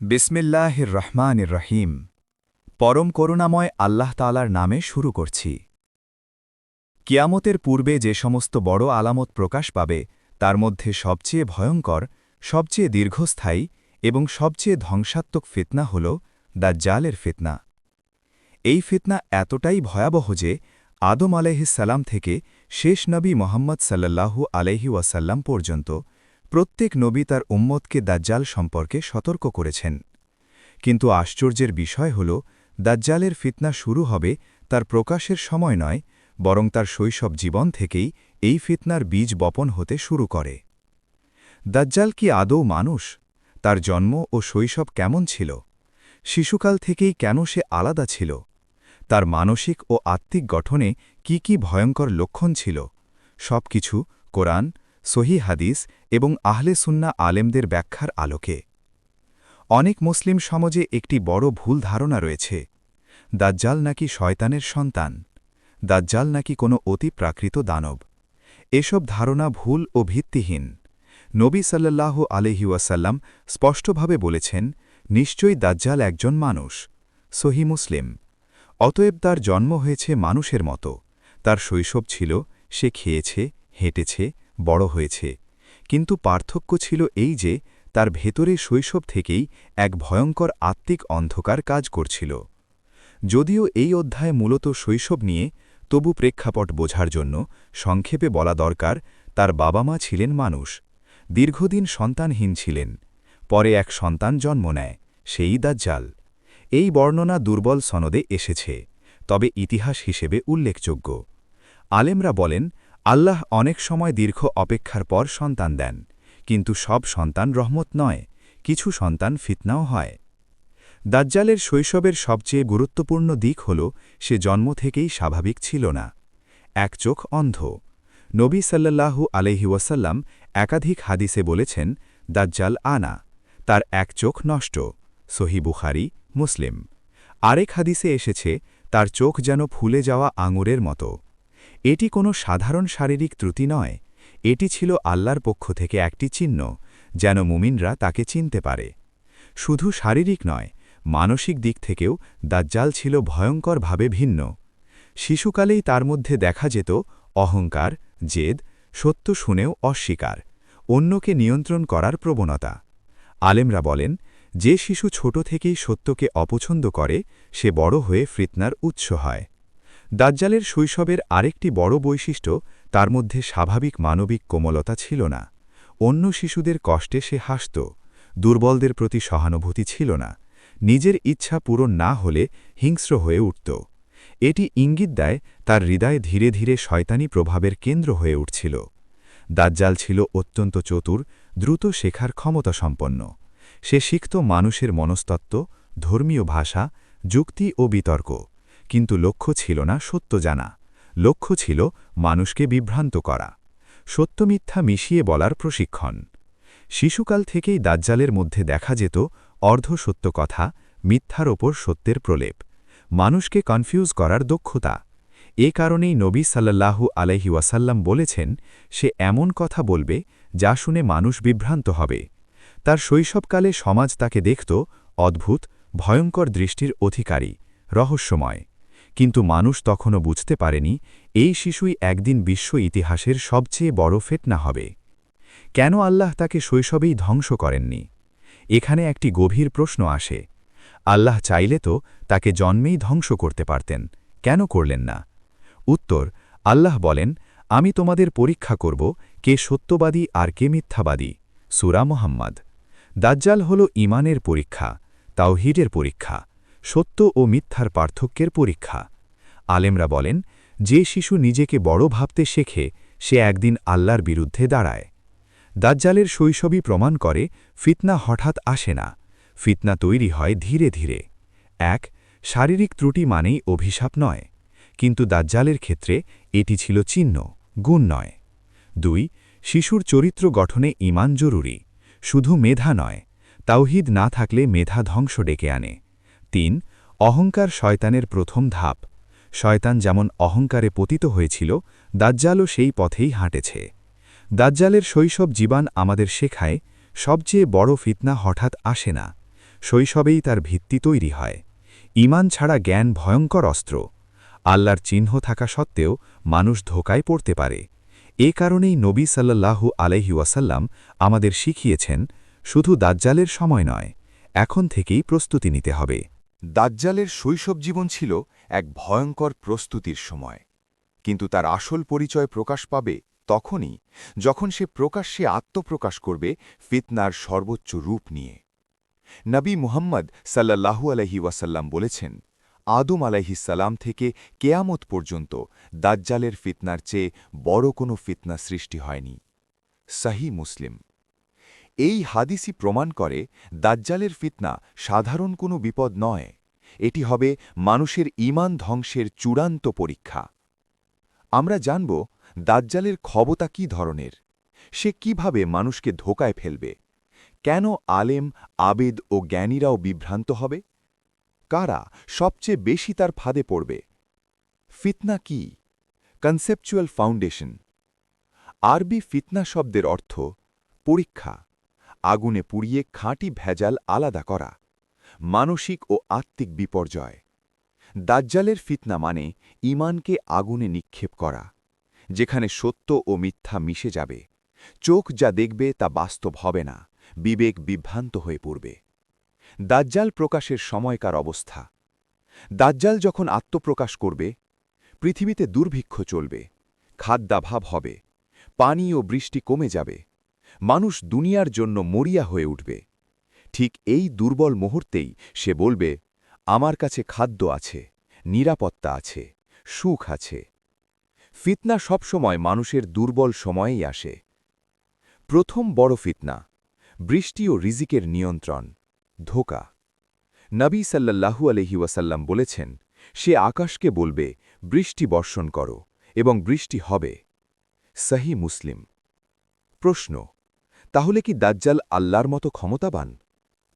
বিসমিল্লাহির রহমানির রহিম। পরম করুণাময় আল্লাহ তালার নামে শুরু করছি। কিয়ামতের পূর্বে যে সমস্ত বড় আলামত প্রকাশ পাবে, তার মধ্যে সবচেয়ে ভয়ঙ্কর, সবচেয়ে দীর্ঘস্থায়ী এবং সবচেয়ে ধ্বংসাত্মক ফিতনা হল দাজ্জালের ফিতনা। এই ফিতনা এতটাই ভয়াবহ যে আদম আলাইহিসাল্লাম থেকে শেষ নবী মোহাম্মদ সাল্লাল্লাহু আলহি ওয়াসাল্লাম পর্যন্ত প্রত্যেক নবী তার উম্মতকে দাজ্জাল সম্পর্কে সতর্ক করেছেন। কিন্তু আশ্চর্যের বিষয় হল, দাজ্জালের ফিতনা শুরু হবে তার প্রকাশের সময় নয়, বরং তার শৈশব জীবন থেকেই এই ফিতনার বীজ বপন হতে শুরু করে। দাজ্জাল কি আদৌ মানুষ? তার জন্ম ও শৈশব কেমন ছিল? শিশুকাল থেকেই কেন সে আলাদা ছিল? তার মানসিক ও আত্মিক গঠনে কি কি ভয়ঙ্কর লক্ষণ ছিল? সব কিছু কোরআন সহি হাদিস এবং আহলে সুন্না আলেমদের ব্যাখ্যার আলোকে। অনেক মুসলিম সমাজে একটি বড় ভুল ধারণা রয়েছে। দাজ্জাল নাকি শয়তানের সন্তান? দাজ্জাল নাকি কোনো অতি প্রাকৃত দানব? এসব ধারণা ভুল ও ভিত্তিহীন। নবী সাল্লাহ আলহিউসাল্লাম স্পষ্টভাবে বলেছেন, নিশ্চয়ই দাজ্জাল একজন মানুষ, সহি মুসলিম। অতএব তার জন্ম হয়েছে মানুষের মতো। তার শৈশব ছিল, সে খেয়েছে, হেঁটেছে বড় হয়েছে। কিন্তু পার্থক্য ছিল এই যে, তার ভেতরে শৈশব থেকেই এক ভয়ঙ্কর আত্মিক অন্ধকার কাজ করছিল। যদিও এই অধ্যায় মূলত শৈশব নিয়ে, তবু প্রেক্ষাপট বোঝার জন্য সংক্ষেপে বলা দরকার, তার বাবা মা ছিলেন মানুষ। দীর্ঘদিন সন্তানহীন ছিলেন। পরে এক সন্তান জন্ম নেয়, সেই দাজ্জাল। এই বর্ণনা দুর্বল সনদে এসেছে, তবে ইতিহাস হিসেবে উল্লেখযোগ্য। আলেমরা বলেন আল্লাহ অনেক সময় দীর্ঘ অপেক্ষার পর সন্তান দেন, কিন্তু সব সন্তান রহমত নয়, কিছু সন্তান ফিতনাও হয়। দাজ্জালের শৈশবের সবচেয়ে গুরুত্বপূর্ণ দিক হল, সে জন্ম থেকেই স্বাভাবিক ছিল না। এক চোখ অন্ধ। নবী সাল্লাল্লাহু আলহি ওয়াসাল্লাম একাধিক হাদিসে বলেছেন, দাজ্জাল আনা, তার এক চোখ নষ্ট, সহি বুখারি, মুসলিম। আরেক হাদিসে এসেছে, তার চোখ যেন ফুলে যাওয়া আঙুরের মতো। এটি কোনো সাধারণ শারীরিক ত্রুটি নয়। এটি ছিল আল্লাহর পক্ষ থেকে একটি চিহ্ন, যেন মুমিনরা তাকে চিনতে পারে। শুধু শারীরিক নয়, মানসিক দিক থেকেও দাজ্জাল ছিল ভয়ঙ্করভাবে ভিন্ন। শিশুকালেই তার মধ্যে দেখা যেত অহংকার, জেদ, সত্য শুনেও অস্বীকার, অন্যকে নিয়ন্ত্রণ করার প্রবণতা। আলেমরা বলেন, যে শিশু ছোট থেকেই সত্যকে অপছন্দ করে, সে বড় হয়ে ফিতনার উৎস হয়। দাজ্জালের শৈশবের আরেকটি বড় বৈশিষ্ট্য, তার মধ্যে স্বাভাবিক মানবিক কোমলতা ছিল না। অন্য শিশুদের কষ্টে সে হাসত, দুর্বলদের প্রতি সহানুভূতি ছিল না। নিজের ইচ্ছা পূরণ না হলে হিংস্র হয়ে উঠত। এটি ইঙ্গিত দেয় তার হৃদয় ধীরে ধীরে শয়তানি প্রভাবের কেন্দ্র হয়ে উঠছিল। দাজ্জাল ছিল অত্যন্ত চতুর, দ্রুত শেখার ক্ষমতা সম্পন্ন। সে শিখত মানুষের মনস্তত্ত্ব, ধর্মীয় ভাষা, যুক্তি ও বিতর্ক। কিন্তু লক্ষ্য ছিল না সত্য জানা। লক্ষ্য ছিল মানুষকে বিভ্রান্ত করা। সত্য মিথ্যা মিশিয়ে বলার প্রশিক্ষণ। শিশুকাল থেকেই দাজ্জালের মধ্যে দেখা যেত অর্ধ সত্য কথা, মিথ্যার ওপর সত্যের প্রলেপ। মানুষকে কনফিউজ করার দক্ষতা। এ কারণেই নবী সাল্লাল্লাহু আলহি ওয়াসাল্লাম বলেছেন, সে এমন কথা বলবে যা শুনে মানুষ বিভ্রান্ত হবে। তার শৈশবকালে সমাজ তাকে দেখত অদ্ভুত, ভয়ঙ্কর দৃষ্টির অধিকারী, রহস্যময়। কিন্তু মানুষ তখনও বুঝতে পারেনি, এই শিশুই একদিন বিশ্ব ইতিহাসের সবচেয়ে বড় ফেটনা হবে। কেন আল্লাহ তাকে শৈশবেই ধ্বংস করেননি? এখানে একটি গভীর প্রশ্ন আসে। আল্লাহ চাইলে তো তাকে জন্মেই ধ্বংস করতে পারতেন, কেন করলেন না? উত্তর, আল্লাহ বলেন, আমি তোমাদের পরীক্ষা করব কে সত্যবাদী আর কে মিথ্যাবাদী। সুরা মোহাম্মদ। দাজ্জাল হল ইমানের পরীক্ষা, তাওহিদের পরীক্ষা। সত্য ও মিথ্যার পার্থক্যের পরীক্ষা। আলেমরা বলেন, যে শিশু নিজেকে বড় ভাবতে শেখে, সে একদিন আল্লাহর বিরুদ্ধে দাঁড়ায়। দাজ্জালের শৈশবই প্রমাণ করে, ফিতনা হঠাৎ আসে না। ফিতনা তৈরি হয় ধীরে ধীরে। এক, শারীরিক ত্রুটি মানেই অভিশাপ নয়। কিন্তু দাজ্জালের ক্ষেত্রে এটি ছিল চিহ্ন, গুণ নয়। দুই, শিশুর চরিত্র গঠনে ইমান জরুরি। শুধু মেধা নয়, তাওহিদ না থাকলে মেধা ধ্বংস ডেকে আনে। তিন, অহংকার শয়তানের প্রথম ধাপ। শয়তান যেমন অহংকারে পতিত হয়েছিল, দাজ্জালও সেই পথেই হাঁটেছে। দাজ্জালের শৈশব জীবান আমাদের শেখায়, সবচেয়ে বড় ফিতনা হঠাৎ আসে না, শৈশবেই তার ভিত্তি তৈরি হয়। ইমান ছাড়া জ্ঞান ভয়ঙ্কর অস্ত্র। আল্লাহর চিহ্ন থাকা সত্ত্বেও মানুষ ধোকায় পড়তে পারে। এ কারণেই নবী সাল্লাল্লাহু আলহি ওয়াসাল্লাম আমাদের শিখিয়েছেন, শুধু দাজ্জালের সময় নয়, এখন থেকেই প্রস্তুতি নিতে হবে। দাজ্জালের শৈশব জীবন ছিল এক ভয়ঙ্কর প্রস্তুতির সময়। কিন্তু তার আসল পরিচয় প্রকাশ পাবে তখনই, যখন সে প্রকাশ্যে আত্মপ্রকাশ করবে ফিতনার সর্বোচ্চ রূপ নিয়ে। নবী মুহাম্মদ সাল্লাল্লাহু আলহি ওয়াসাল্লাম বলেছেন, আদম আলাইহিসাল্লাম থেকে কেয়ামত পর্যন্ত দাজ্জালের ফিতনার চেয়ে বড় কোনো ফিতনা সৃষ্টি হয়নি। সাহি মুসলিম এই হাদিসই প্রমাণ করে দাজ্জালের ফিতনা সাধারণ কোনো বিপদ নয়। এটি হবে মানুষের ইমান ধ্বংসের চূড়ান্ত পরীক্ষা। আমরা জানব দাজ্জালের ক্ষমতা কী ধরনের। সে কীভাবে মানুষকে ধোকায় ফেলবে। কেন আলেম, আবেদ ও জ্ঞানীরাও বিভ্রান্ত হবে? কারা সবচেয়ে বেশি তার ফাঁদে পড়বে? ফিতনা কি? Conceptual foundation. আরবি ফিতনা শব্দের অর্থ পরীক্ষা। আগুনে পুড়িয়ে খাঁটি ভেজাল আলাদা করা, মানসিক ও আত্মিক বিপর্যয়। দাজ্জালের ফিতনা মানে ইমানকে আগুনে নিক্ষেপ করা, যেখানে সত্য ও মিথ্যা মিশে যাবে। চোখ যা দেখবে তা বাস্তব হবে না, বিবেক বিভ্রান্ত হয়ে পড়বে। দাজ্জাল প্রকাশের সময়কার অবস্থা। দাজ্জাল যখন আত্মপ্রকাশ করবে, পৃথিবীতে দুর্ভিক্ষ চলবে, খাদ্যাভাব হবে, পানি ও বৃষ্টি কমে যাবে। মানুষ দুনিয়ার জন্য মরিয়া হয়ে উঠবে। ঠিক এই দুর্বল মুহূর্তেই সে বলবে, আমার কাছে খাদ্য আছে, নিরাপত্তা আছে, সুখ আছে। ফিতনা সবসময় মানুষের দুর্বল সময়েই আসে। প্রথম বড় ফিতনা, বৃষ্টি ও রিজিকের নিয়ন্ত্রণ, ধোকা। নবী সাল্লাল্লাহু আলহি ওয়াসাল্লাম বলেছেন, সে আকাশকে বলবে, বৃষ্টি বর্ষণ করো এবং বৃষ্টি হবে। সহি মুসলিম। প্রশ্ন তাহলে কি দাজ্জাল আল্লাহর মতো ক্ষমতাবান?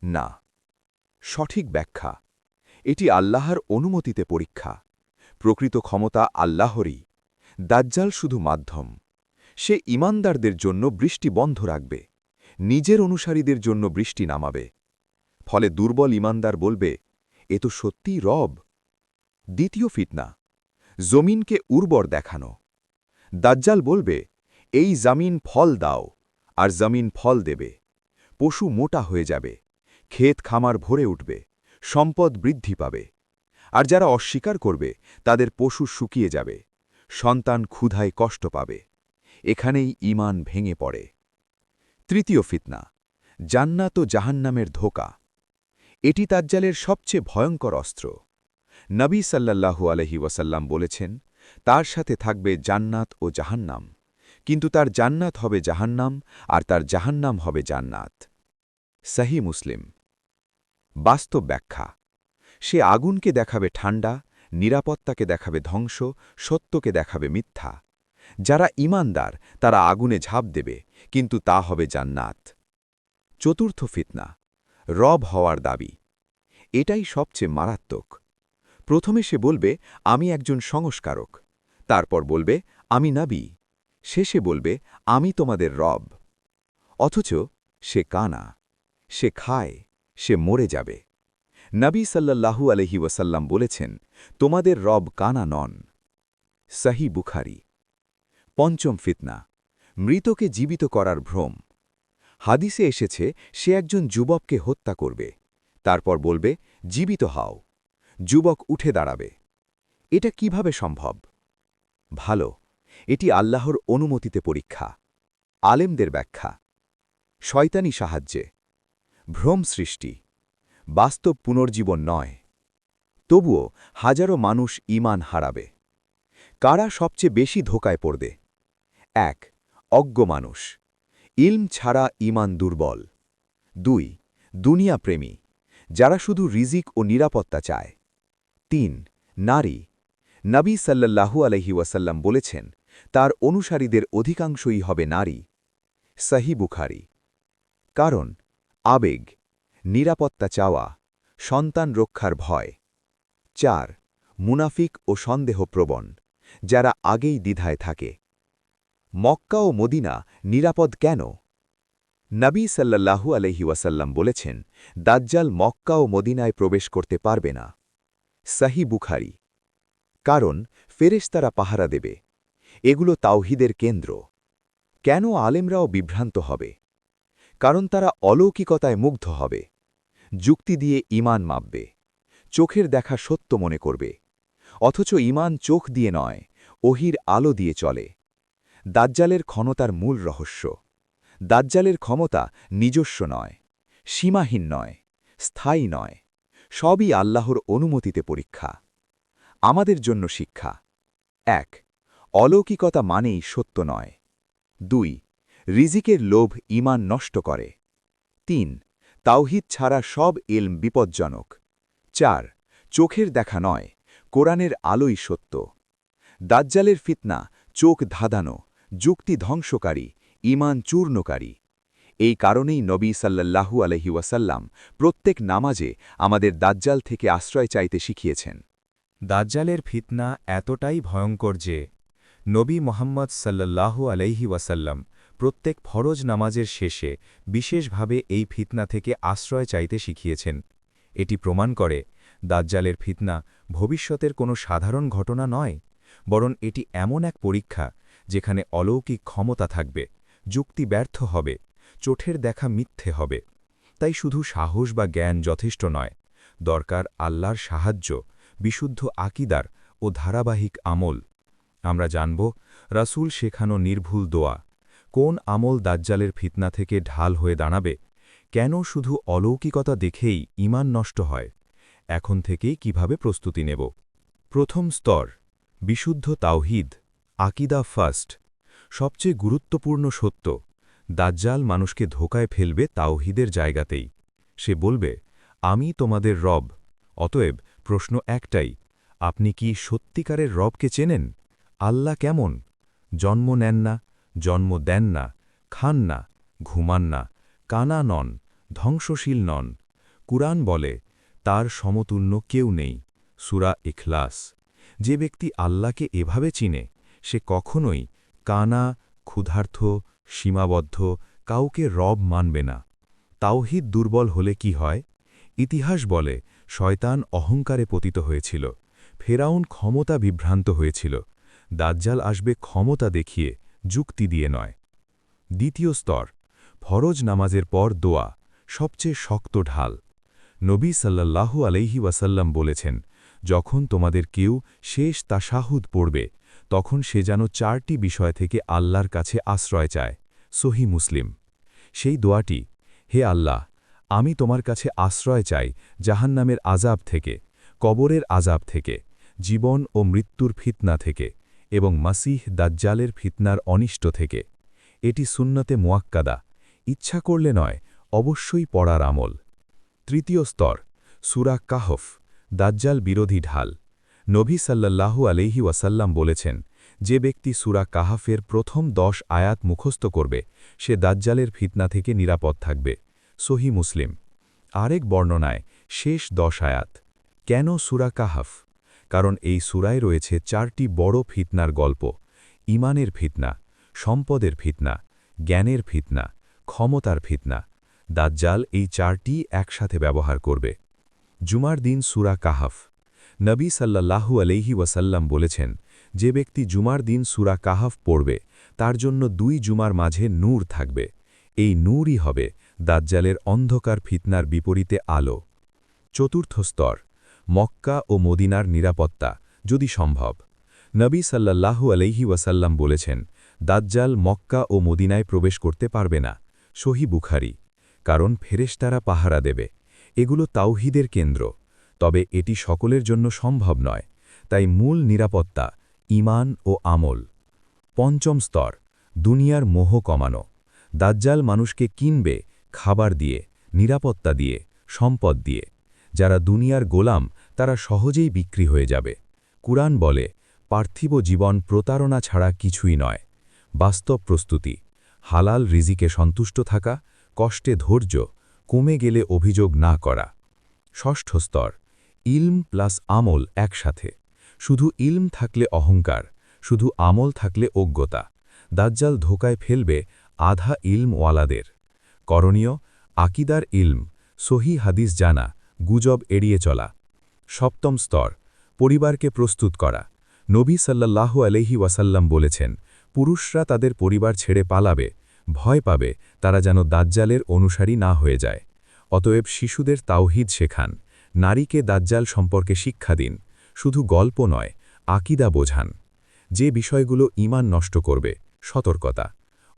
না। সঠিক ব্যাখ্যা। এটি আল্লাহর অনুমতিতে পরীক্ষা। প্রকৃত ক্ষমতা আল্লাহরই। দাজ্জাল শুধু মাধ্যম। সে ইমানদারদের জন্য বৃষ্টি বন্ধ রাখবে। নিজের অনুসারীদের জন্য বৃষ্টি নামাবে। ফলে দুর্বল ইমানদার বলবে, এ তো সত্যিই রব। দ্বিতীয় ফিতনা, জমিনকে উর্বর দেখানো। দাজ্জাল বলবে, এই জামিন ফল দাও। আর জমিন ফল দেবে। পশু মোটা হয়ে যাবে, ক্ষেত খামার ভরে উঠবে, সম্পদ বৃদ্ধি পাবে। আর যারা অস্বীকার করবে, তাদের পশু শুকিয়ে যাবে, সন্তান ক্ষুধায় কষ্ট পাবে। এখানেই ইমান ভেঙে পড়ে। তৃতীয় ফিতনা, জান্নাত ও জাহান্নামের ধোকা। এটি তাজ্জালের সবচেয়ে ভয়ঙ্কর অস্ত্র। নবী সাল্লাল্লাহু আলহি ওয়াসাল্লাম বলেছেন, তার সাথে থাকবে জান্নাত ও জাহান্নাম। কিন্তু তার জান্নাত হবে জাহান্নাম আর তার জাহান্নাম হবে জান্নাত। সাহি মুসলিম, বাস্তব ব্যাখ্যা। সে আগুনকে দেখাবে ঠান্ডা নিরাপত্তাকে দেখাবে ধ্বংস, সত্যকে দেখাবে মিথ্যা। যারা ইমানদার, তারা আগুনে ঝাঁপ দেবে, কিন্তু তা হবে জান্নাত। চতুর্থ ফিতনা, রব হওয়ার দাবি। এটাই সবচেয়ে মারাত্মক। প্রথমে সে বলবে, আমি একজন সংস্কারক। তারপর বলবে, আমি নাবি। শেষে বলবে, আমি তোমাদের রব। অথচ সে কানা, সে খায়, সে মরে যাবে। নবী সাল্লাল্লাহু আলহি ওয়াসাল্লাম বলেছেন, তোমাদের রব কানা নন। সাহি বুখারি। পঞ্চম ফিতনা, মৃতকে জীবিত করার ভ্রম। হাদিসে এসেছে, সে একজন যুবককে হত্যা করবে। তারপর বলবে, জীবিত হাও, যুবক উঠে দাঁড়াবে। এটা কীভাবে সম্ভব? ভালো এটি আল্লাহর অনুমতিতে পরীক্ষা। আলেমদের ব্যাখ্যা। শয়তানি সাহায্যে। ভ্রম সৃষ্টি। বাস্তব পুনর্জীবন নয়। তবুও হাজারো মানুষ ইমান হারাবে। কারা সবচেয়ে বেশি ধোকায় পড়বে? এক, অজ্ঞ মানুষ। ইলম ছাড়া ইমান দুর্বল। দুই, দুনিয়া প্রেমী। যারা শুধু রিজিক ও নিরাপত্তা চায়। তিন, নারী। নবী সাল্লাল্লাহু আলহি ওয়াসাল্লাম বলেছেন তার অনুসারীদের অধিকাংশই হবে নারী। সাহি বুখারি। কারণ, আবেগ, নিরাপত্তা চাওয়া, সন্তান রক্ষার ভয়। চার, মুনাফিক ও সন্দেহপ্রবণ, যারা আগেই দ্বিধায় থাকে। মক্কা ও মদিনা নিরাপদ কেন? নবী সাল্লাল্লাহু আলহি ওয়াসাল্লাম বলেছেন, দাজ্জাল মক্কা ও মদিনায় প্রবেশ করতে পারবে না। সাহি বুখারি। কারণ, ফেরেশতারা পাহারা দেবে। এগুলো তাওহিদের কেন্দ্র। কেন আলেমরাও বিভ্রান্ত হবে? কারণ তারা অলৌকিকতায় মুগ্ধ হবে। যুক্তি দিয়ে ইমান মাপবে। চোখের দেখা সত্য মনে করবে। অথচ ইমান চোখ দিয়ে নয়, ওহির আলো দিয়ে চলে। দাজ্জালের ক্ষমতার মূল রহস্য। দাজ্জালের ক্ষমতা নিজস্ব নয়, সীমাহীন নয়, স্থায়ী নয়। সবই আল্লাহর অনুমতিতে পরীক্ষা। আমাদের জন্য শিক্ষা। এক অলৌকিকতা মানেই সত্য নয়। দুই, রিজিকের লোভ ইমান নষ্ট করে। তিন, তাওহিদ ছাড়া সব এলম বিপজ্জনক। চার, চোখের দেখা নয়, কোরআনের আলোই সত্য। দাজ্জালের ফিতনা, চোখ ধাঁধানো, যুক্তি ধ্বংসকারী ইমান চূর্ণকারী। এই কারণেই নবী সাল্লাল্লাহু আলহি ওয়াসাল্লাম প্রত্যেক নামাজে আমাদের দাজ্জাল থেকে আশ্রয় চাইতে শিখিয়েছেন। দাজ্জালের ফিতনা এতটাই ভয়ঙ্কর যে নবী মোহাম্মদ সাল্লাল্লাহু আলাইহি ওয়াসাল্লাম প্রত্যেক ফরজ নামাজের শেষে বিশেষভাবে এই ফিতনা থেকে আশ্রয় চাইতে শিখিয়েছেন। এটি প্রমাণ করে, দাজ্জালের ফিতনা ভবিষ্যতের কোনো সাধারণ ঘটনা নয়, বরং এটি এমন এক পরীক্ষা যেখানে অলৌকিক ক্ষমতা থাকবে, যুক্তি ব্যর্থ হবে, চোঠের দেখা মিথ্যে হবে। তাই শুধু সাহস বা জ্ঞান যথেষ্ট নয়, দরকার আল্লাহর সাহায্য, বিশুদ্ধ আকিদার ও ধারাবাহিক আমল। আমরা জানব, রাসূল শেখানো নির্ভুল দোয়া কোন আমল দাজ্জালের ফিতনা থেকে ঢাল হয়ে দাঁড়াবে? কেন শুধু অলৌকিকতা দেখেই ইমান নষ্ট হয়? এখন থেকেই কীভাবে প্রস্তুতি নেব? প্রথম স্তর, বিশুদ্ধ তাওহিদ, আকিদা ফার্স্ট। সবচেয়ে গুরুত্বপূর্ণ সত্য, দাজ্জাল মানুষকে ধোকায় ফেলবে তাওহিদের জায়গাতেই। সে বলবে, আমি তোমাদের রব, অতএব প্রশ্ন একটাই, আপনি কি সত্যিকারের রবকে চেনেন? আল্লাহ কেমন? জন্ম নেন না, জন্ম দেন না, খান না, ঘুমান না, কানা নন, ধ্বংসশীল নন। কুরআন বলে, তার সমতুল্য কেউ নেই। সুরা ইখলাস। যে ব্যক্তি আল্লাহকে এভাবে চিনে, সে কখনোই কানা, ক্ষুধার্থ, সীমাবদ্ধ, কাউকে রব মানবে না। তাওহিদ দুর্বল হলে কি হয়? ইতিহাস বলে, শয়তান অহংকারে পতিত হয়েছিল। ফেরাউন ক্ষমতা বিভ্রান্ত হয়েছিল। দাজ্জাল আসবে ক্ষমতা দেখিয়ে, যুক্তি দিয়ে নয়। দ্বিতীয় স্তর, ফরজ নামাজের পর দোয়া, সবচেয়ে শক্ত ঢাল। নবী সাল্লাল্লাহু আলাইহি ওয়াসাল্লাম বলেছেন, যখন তোমাদের কেউ শেষ তাশাহুদ পড়বে, তখন সে যেন চারটি বিষয় থেকে আল্লাহর কাছে আশ্রয় চায়। সহি মুসলিম। সেই দোয়াটি, হে আল্লাহ, আমি তোমার কাছে আশ্রয় চাই জাহান্নামের আজাব থেকে, কবরের আজাব থেকে, জীবন ও মৃত্যুর ফিতনা থেকে এবং মাসিহ দাজ্জালের ফিতনার অনিষ্ট থেকে। এটি সুন্নতে মোয়াক্কাদা। ইচ্ছা করলে নয়, অবশ্যই পড়ার আমল। তৃতীয় স্তর, সুরা কাহফ, দাজ্জাল বিরোধী ঢাল। নবী সাল্লাল্লাহু আলহি ওয়াসাল্লাম বলেছেন, যে ব্যক্তি সুরা কাহাফের প্রথম দশ আয়াত মুখস্থ করবে, সে দাজ্জালের ফিতনা থেকে নিরাপদ থাকবে। সহি মুসলিম। আরেক বর্ণনায়, শেষ দশ আয়াত। কেন সুরা কাহাফ? কারণ এই সুরায় রয়েছে চারটি বড় ফিতনার গল্প। ইমানের ফিতনা, সম্পদের ফিতনা, জ্ঞানের ফিতনা, ক্ষমতার ফিতনা। দাজ্জাল এই চারটি একসাথে ব্যবহার করবে। জুমার দিন সুরা কাহাফ। নবী সাল্লাল্লাহু আলহি ওয়াসাল্লাম বলেছেন, যে ব্যক্তি জুমার দিন সুরা কাহাফ পড়বে, তার জন্য দুই জুমার মাঝে নূর থাকবে। এই নূরই হবে দাজ্জালের অন্ধকার ফিতনার বিপরীতে আলো। চতুর্থ স্তর। মক্কা ও মদিনার নিরাপত্তা যদি সম্ভব। নবী সাল্লাল্লাহু আলহি ওয়াসাল্লাম বলেছেন, দাজ্জাল মক্কা ও মদিনায় প্রবেশ করতে পারবে না। সহি বুখারি। কারণ ফেরেশতারা পাহারা দেবে। এগুলো তাওহিদের কেন্দ্র। তবে এটি সকলের জন্য সম্ভব নয়। তাই মূল নিরাপত্তা ইমান ও আমল। পঞ্চম স্তর, দুনিয়ার মোহ কমানো। দাজ্জাল মানুষকে কিনবে, খাবার দিয়ে, নিরাপত্তা দিয়ে, সম্পদ দিয়ে। যারা দুনিয়ার গোলাম, তারা সহজেই বিক্রি হয়ে যাবে। কুরআন বলে, পার্থিব জীবন প্রতারণা ছাড়া কিছুই নয়। বাস্তব প্রস্তুতি, হালাল রিজিকে সন্তুষ্ট থাকা, কষ্টে ধৈর্য, কমে গেলে অভিযোগ না করা। ষষ্ঠ স্তর, ইলম প্লাস আমল একসাথে। শুধু ইলম থাকলে অহংকার, শুধু আমল থাকলে অজ্ঞতা। দাজ্জাল ধোকায় ফেলবে আধা ইলমওয়ালাদের। করণীয়, আকিদার ইলম, সহি হাদিস জানা গুজব এড়িয়ে চলা। সপ্তম স্তর, পরিবারকে প্রস্তুত করা। নবী সাল্লাল্লাহু আলহি ওয়াসাল্লাম বলেছেন, পুরুষরা তাদের পরিবার ছেড়ে পালাবে, ভয় পাবে, তারা যেন দাজ্জালের অনুসারী না হয়ে যায়। অতএব শিশুদের তাওহিদ শেখান, নারীকে দাজ্জাল সম্পর্কে শিক্ষা দিন, শুধু গল্প নয়, আকিদা বোঝান। যে বিষয়গুলো ইমান নষ্ট করবে, সতর্কতা।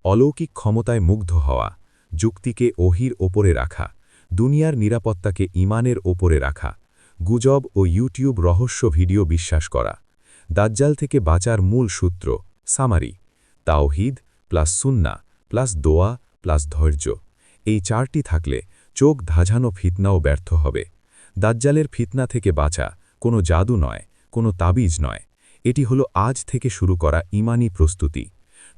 অলৌকিক ক্ষমতায় মুগ্ধ হওয়া, যুক্তিকে ওহির ওপরে রাখা। দুনিয়ার নিরাপত্তাকে ইমানের ওপরে রাখা, গুজব ও ইউটিউব রহস্য ভিডিও বিশ্বাস করা, দাজ্জাল থেকে বাঁচার মূল সূত্র, সামারি, তাওহিদ প্লাস সুন্না প্লাস দোয়া প্লাস ধৈর্য। এই চারটি থাকলে চোখ ধাঝানো ফিতনাও ব্যর্থ হবে। দাজ্জালের ফিতনা থেকে বাঁচা কোনো জাদু নয়, কোনো তাবিজ নয়। এটি হলো আজ থেকে শুরু করা ইমানি প্রস্তুতি।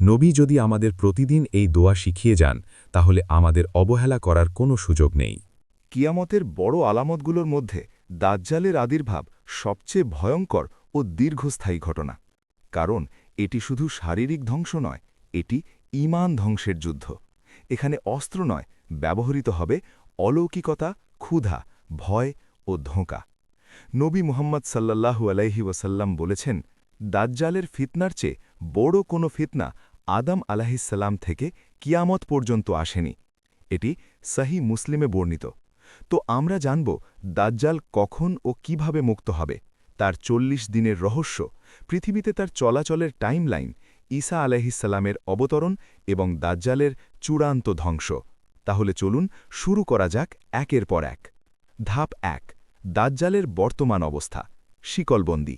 নবী যদি আমাদের প্রতিদিন এই দোয়া শিখিয়ে যান তাহলে আমাদের অবহেলা করার কোনো সুযোগ নেই। কিয়ামতের বড় আলামতগুলোর মধ্যে দাজ্জালের আবির্ভাব সবচেয়ে ভয়ঙ্কর ও দীর্ঘস্থায়ী ঘটনা। কারণ এটি শুধু শারীরিক ধ্বংস নয়, এটি ইমান ধ্বংসের যুদ্ধ। এখানে অস্ত্র নয়, ব্যবহৃত হবে অলৌকিকতা, ক্ষুধা, ভয় ও ধোঁকা। নবী মুহাম্মদ সাল্লাল্লাহু আলাইহি ওয়াসাল্লাম বলেছেন, দাজ্জালের ফিতনার চেয়ে বড় কোনো ফিতনা আদম আলাহিসাল্লাম থেকে কিয়ামত পর্যন্ত আসেনি। এটি সাহি মুসলিমে বর্ণিত। তো আমরা জানব দাজ্জাল কখন ও কীভাবে মুক্ত হবে। তার চল্লিশ দিনের রহস্য, পৃথিবীতে তার চলাচলের টাইমলাইন, ঈসা আলাহিসাল্লামের অবতরণ এবং দাজ্জালের চূড়ান্ত ধ্বংস। তাহলে চলুন শুরু করা যাক একের পর এক। ধাপ এক, দাজ্জালের বর্তমান অবস্থা, শিকলবন্দি।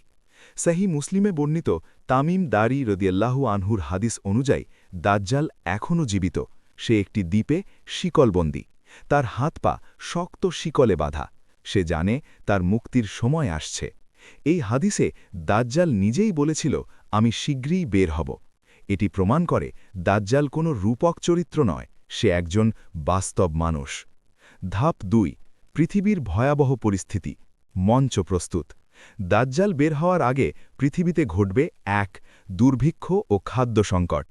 সাহি মুসলিমে বর্ণিত তামিম দারি রদিয়াল্লাহু আনহুর হাদিস অনুযায়ী দাজ্জাল এখনও জীবিত। সে একটি দ্বীপে শিকলবন্দি। তার হাত পা শক্ত শিকলে বাঁধা। সে জানে তার মুক্তির সময় আসছে। এই হাদিসে দাজ্জাল নিজেই বলেছিল, আমি শীঘ্রই বের হব। এটি প্রমাণ করে দাজ্জাল কোনো রূপক চরিত্র নয়, সে একজন বাস্তব মানুষ। ধাপ দুই, পৃথিবীর ভয়াবহ পরিস্থিতি। মঞ্চ প্রস্তুত। দাজ্জাল বের হওয়ার আগে পৃথিবীতে ঘটবে এক, দুর্ভিক্ষ ও খাদ্য সংকট।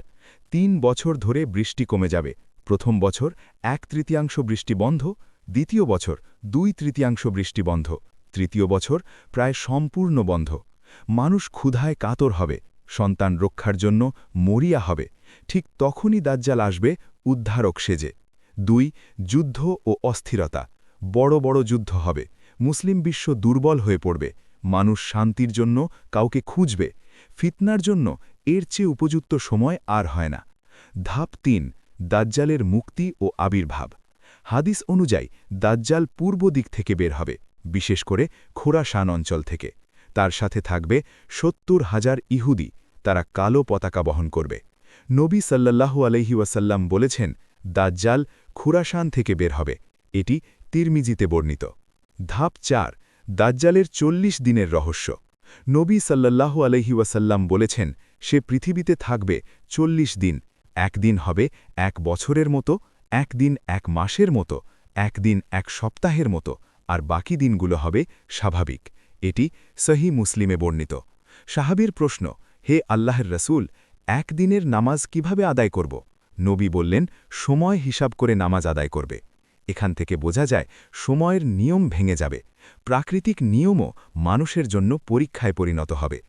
তিন বছর ধরে বৃষ্টি কমে যাবে। প্রথম বছর এক তৃতীয়াংশ বৃষ্টি বন্ধ, দ্বিতীয় বছর দুই তৃতীয়াংশ বৃষ্টি বন্ধ, তৃতীয় বছর প্রায় সম্পূর্ণ বন্ধ। মানুষ ক্ষুধায় কাতর হবে, সন্তান রক্ষার জন্য মরিয়া হবে। ঠিক তখনই দাজ্জাল আসবে উদ্ধারক সেজে। দুই, যুদ্ধ ও অস্থিরতা। বড় বড় যুদ্ধ হবে। মুসলিম বিশ্ব দুর্বল হয়ে পড়বে। মানুষ শান্তির জন্য কাউকে খুঁজবে, ফিতনার জন্য এর চেয়ে উপযুক্ত সময় আর হয় না। ধাপ তিন, দাজ্জালের মুক্তি ও আবির্ভাব। হাদিস অনুযায়ী, দাজ্জাল পূর্ব দিক থেকে বের হবে, বিশেষ করে খোরাসান অঞ্চল থেকে। তার সাথে থাকবে সত্তর হাজার ইহুদি, তারা কালো পতাকা বহন করবে। নবী সাল্লাল্লাহু আলহি ওয়াসাল্লাম বলেছেন, দাজ্জাল খুরাসান থেকে বের হবে। এটি তিরমিজিতে বর্ণিত। ধাপ চার দাজ্জালের চল্লিশ দিনের রহস্য। নবী সাল্লাল্লাহু আলহি ওয়াসাল্লাম বলেছেন, সে পৃথিবীতে থাকবে চল্লিশ দিন। একদিন হবে এক বছরের মতো, একদিন এক মাসের মতো, একদিন এক সপ্তাহের মতো, আর বাকি দিনগুলো হবে স্বাভাবিক। এটি সহি মুসলিমে বর্ণিত। সাহাবির প্রশ্ন, হে আল্লাহর রসুল, একদিনের নামাজ কীভাবে আদায় করব? নবী বললেন, সময় হিসাব করে নামাজ আদায় করবে। এখান থেকে বোঝা যায় সময়ের নিয়ম ভেঙে যাবে। প্রাকৃতিক নিয়মও মানুষের জন্য পরীক্ষায় পরিণত হবে।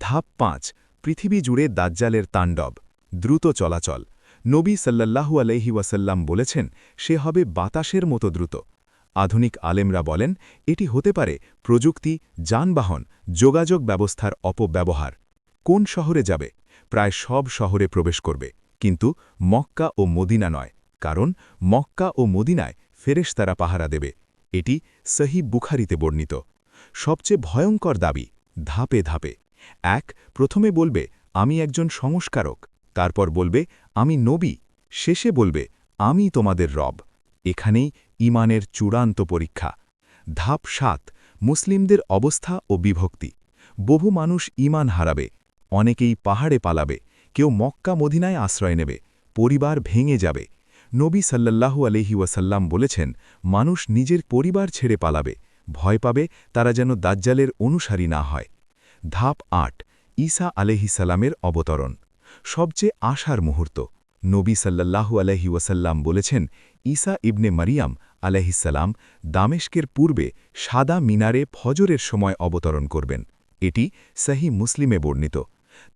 ধাপ পাঁচ, পৃথিবী জুড়ে দাজ্জালের তাণ্ডব, দ্রুত চলাচল। নবী সাল্লাল্লাহু আলহি ওয়াসাল্লাম বলেছেন, সে হবে বাতাসের মতো দ্রুত। আধুনিক আলেমরা বলেন, এটি হতে পারে প্রযুক্তি, যানবাহন, যোগাযোগ ব্যবস্থার অপব্যবহার। কোন শহরে যাবে? প্রায় সব শহরে প্রবেশ করবে। কিন্তু মক্কা ও মদিনা নয়। কারণ মক্কা ও মদিনায় ফেরেশতারা পাহারা দেবে। এটি সহি বুখারিতে বর্ণিত। সবচেয়ে ভয়ঙ্কর দাবি, ধাপে ধাপে। এক, প্রথমে বলবে, আমি একজন সংস্কারক। তারপর বলবে, আমি নবী। শেষে বলবে, আমি তোমাদের রব। এখানেই ইমানের চূড়ান্ত পরীক্ষা। ধাপ সাত, মুসলিমদের অবস্থা ও বিভক্তি। বহু মানুষ ইমান হারাবে, অনেকেই পাহাড়ে পালাবে, কেউ মক্কা মদিনায় আশ্রয় নেবে, পরিবার ভেঙে যাবে। নবী সাল্লাল্লাহু আলহি ওয়াসাল্লাম বলেছেন, মানুষ নিজের পরিবার ছেড়ে পালাবে, ভয় পাবে, তারা যেন দাজ্জালের অনুসারী না হয়। ধাপ আট, ঈসা আলহিসাল্লামের অবতরণ। সবচেয়ে আশার মুহূর্ত। নবী সাল্লাল্লাহু আলহি ওয়াসাল্লাম বলেছেন, ঈসা ইবনে মারিয়াম আলহিসাল্লাম দামেশকের পূর্বে সাদা মিনারে ফজরের সময় অবতরণ করবেন। এটি সহি মুসলিমে বর্ণিত।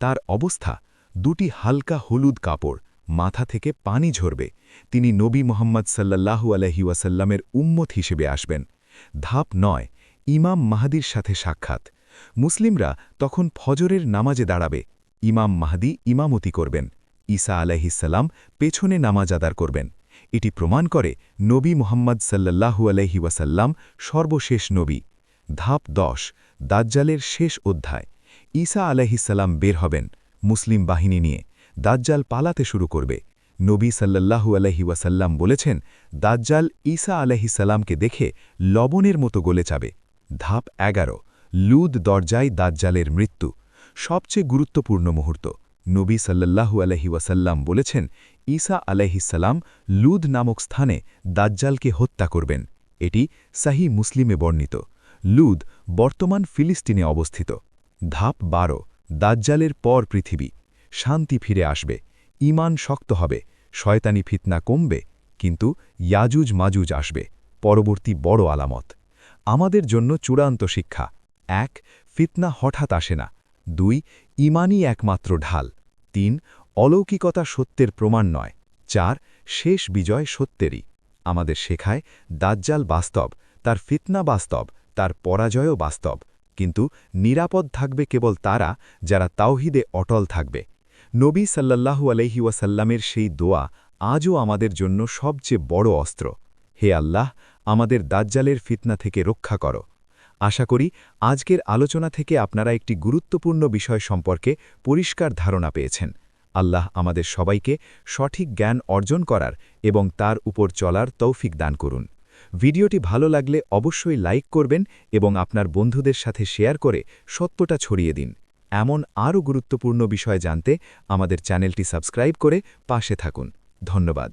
তার অবস্থা, দুটি হালকা হলুদ কাপড়, মাথা থেকে পানি ঝরবে তিনি নবী মোহাম্মদ সাল্লাল্লাহু আলহি ওয়াসাল্লামের উম্মত হিসেবে আসবেন। ধাপ নয়, ইমাম মাহাদির সাথে সাক্ষাৎ। মুসলিমরা তখন ফজরের নামাজে দাঁড়াবে। ইমাম মাহাদি ইমামতি করবেন। ঈসা আলাইহিসাল্লাম পেছনে নামাজ আদার করবেন। এটি প্রমাণ করে নবী মোহাম্মদ সাল্লাল্লাহু আলহি ওয়াসাল্লাম সর্বশেষ নবী। ধাপ দশ, দাজ্জালের শেষ অধ্যায়। ঈসা আলাইহিসাল্লাম বের হবেন মুসলিম বাহিনী নিয়ে। দাজ্জাল পালাতে শুরু করবে। নবী সাল্লাল্লাহু আলহি ওয়াসাল্লাম বলেছেন, দাজ্জাল ঈসা আলহিসাল্লামকে দেখে লবণের মতো গলে যাবে। ধাপ এগারো, লুদ দরজায় দাজ্জালের মৃত্যু, সবচেয়ে গুরুত্বপূর্ণ মুহূর্ত। নবী সাল্লাল্লাহু আলহি ওয়াসাল্লাম বলেছেন, ঈসা আলাইহিসাল্লাম লুদ নামক স্থানে দাজ্জালকে হত্যা করবেন। এটি সাহি মুসলিমে বর্ণিত। লুদ বর্তমান ফিলিস্তিনে অবস্থিত। ধাপ বারো, দাজ্জালের পর পৃথিবী, শান্তি ফিরে আসবে। ইমান শক্ত হবে, শয়তানি ফিতনা কমবে, কিন্তু ইয়াজুজ মাজুজ আসবে, পরবর্তী বড় আলামত। আমাদের জন্য চূড়ান্ত শিক্ষা। এক, ফিতনা হঠাৎ আসে না। দুই ইমানই একমাত্র ঢাল। তিন, অলৌকিকতা সত্যের প্রমাণ নয়। চার, শেষ বিজয় সত্যেরই। আমাদের শেখায়, দাজ্জাল বাস্তব, তার ফিতনা বাস্তব, তার পরাজয়ও বাস্তব। কিন্তু নিরাপদ থাকবে কেবল তারা, যারা তাওহিদে অটল থাকবে। নবী সাল্লাল্লাহু আলহি ওয়াসাল্লামের সেই দোয়া আজও আমাদের জন্য সবচেয়ে বড় অস্ত্র। হে আল্লাহ, আমাদের দাজ্জালের ফিতনা থেকে রক্ষা করো। আশা করি আজকের আলোচনা থেকে আপনারা একটি গুরুত্বপূর্ণ বিষয় সম্পর্কে পরিষ্কার ধারণা পেয়েছেন। আল্লাহ আমাদের সবাইকে সঠিক জ্ঞান অর্জন করার এবং তার উপর চলার তৌফিক দান করুন। ভিডিওটি ভালো লাগলে অবশ্যই লাইক করবেন এবং আপনার বন্ধুদের সাথে শেয়ার করে সত্যটা ছড়িয়ে দিন। এমন আরও গুরুত্বপূর্ণ বিষয় জানতে আমাদের চ্যানেলটি সাবস্ক্রাইব করে পাশে থাকুন। ধন্যবাদ।